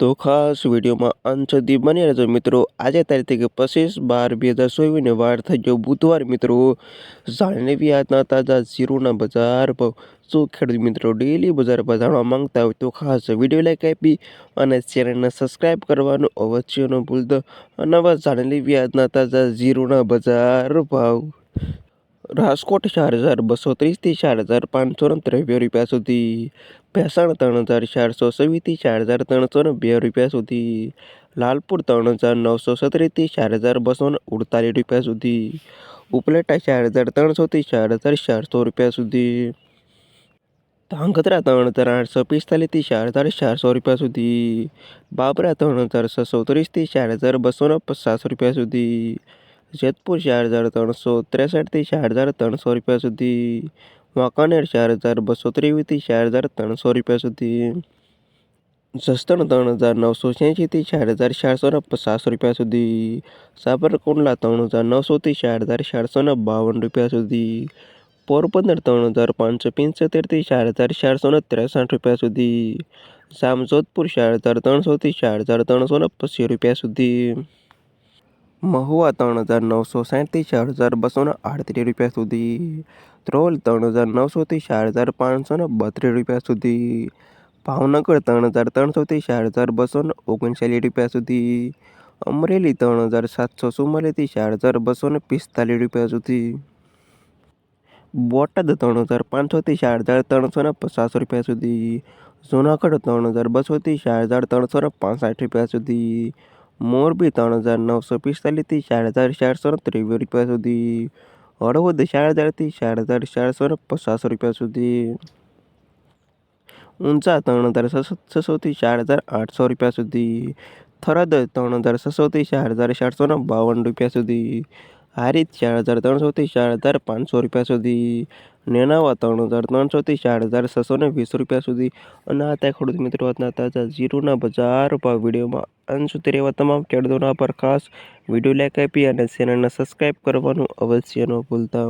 તો ખાસ વિડીયોમાં અંત સુધી બની રહેજો. મિત્રો, આજે તારીખ પચીસ બાર બે હજાર ચોવીસને વાર થઈ ગયો બુધવાર. મિત્રો જાણી આજના તાજા ઝીરોના બજાર ભાવ. શું ખેડૂત મિત્રો ડેલી બજાર પર જાણવા માંગતા હોય તો ખાસ વીડિયો લાઈક આપી અને ચેનલને સબસ્ક્રાઈબ કરવાનું અવશ્ય ન ભૂલતો. અને જાણી લેવી આજના તાજા ઝીરોના બજાર ભાવ. રાજકોટ ચાર હજાર બસો ત્રીસથી ચાર હજાર પાંચસો ને ત્રેવીસ રૂપિયા સુધી ભેસાણ ત્રણ હજાર ચારસો છવ્વીસથી ચાર હજાર ત્રણસો ને બે રૂપિયા સુધી લાલપુર ત્રણ હજાર નવસો સત્રીસથી ચાર હજાર બસો ને ઉડતાલીસ રૂપિયા સુધી ઉપલેટા ચાર હજાર ત્રણસોથી ચાર હજાર ચારસો રૂપિયા સુધી ધાંગધ્રા ત્રણ હજાર આઠસો પિસ્તાલીસથી ચાર હજાર ચારસો રૂપિયા સુધી બાબરા ત્રણ હજાર છસો ત્રીસથી ચાર હજાર બસો ને પચાસ રૂપિયા સુધી જેતપુર ચાર હજાર ત્રણસો ત્રેસઠથી ચાર હજાર ત્રણસો રૂપિયા સુધી. વાંકાનેર ચાર હજાર બસો ત્રેવીસથી ચાર હજાર ત્રણસો રૂપિયા સુધી. જસદણ ત્રણ હજાર નવસો છ્યાસીથી ચાર હજાર ચારસો ને પચાસ રૂપિયા સુધી. સાબરકુંડલા ત્રણ હજાર નવસોથી ચાર હજાર ચારસો ને બાવન રૂપિયા સુધી. પોરબંદર ત્રણ હજાર પાંચસો પંચોતેરથી ચાર હજાર ચારસો ને ત્રેસઠ રૂપિયા સુધી. જામજોધપુર ચાર હજાર ત્રણસોથી ચાર હજાર ત્રણસો ને પચીસ રૂપિયા સુધી. મહુવા ત્રણ હજાર નવસો સાઠથી ચાર હજાર બસોને આડત્રીસ રૂપિયા સુધી. ધ્રોલ ત્રણ હજાર નવસોથી ચાર હજાર પાંચસો ને બત્રીસ રૂપિયા સુધી. ભાવનગર ત્રણ હજાર ત્રણસોથી ચાર હજાર બસો ને ઓગણચાલીસ રૂપિયા સુધી. અમરેલી ત્રણ હજાર સાતસો ચુમ્માલીસથી ચાર હજાર બસો ને પિસ્તાલીસ રૂપિયા સુધી. બોટાદ ત્રણ હજાર પાંચસોથી ચાર હજાર ત્રણસો ને પચાસ રૂપિયા સુધી. જૂનાગઢ ત્રણ હજાર બસોથી ચાર હજાર ત્રણસો ને પાંસઠ રૂપિયા સુધી. મોરબી ત્રણ હજાર નવસો પિસ્તાલીસથી ચાર હજાર ચારસો ત્રેવીસ રૂપિયા સુધી. હળવદ ચાર હજારથી ચાર હજાર ચારસો પચાસ રૂપિયા સુધી. ઊંચા ત્રણ હજાર છસોથી ચાર હજાર આઠસો રૂપિયા સુધી. થરદ ત્રણ હજાર છસોથી ચાર હજાર ચારસો બાવન રૂપિયા સુધી. હારીત ચાર હજાર ત્રણસોથી ચાર હજાર પાંચસો રૂપિયા સુધી. નેનાવા ત્રણ હજાર ત્રણસોથી ચાર હજાર છસો વીસ રૂપિયા સુધી. અને આ ત્યાં ખેડૂત મિત્રો હતા તાજા જીરુના બજાર ભાવ વિડીયોમાં અંત સુધી તમામ ખેડૂતોના પર ખાસ વીડિયો લાઈક આપી અને ચેનલને સબસ્ક્રાઈબ કરવાનું અવશ્ય ન ભૂલતા.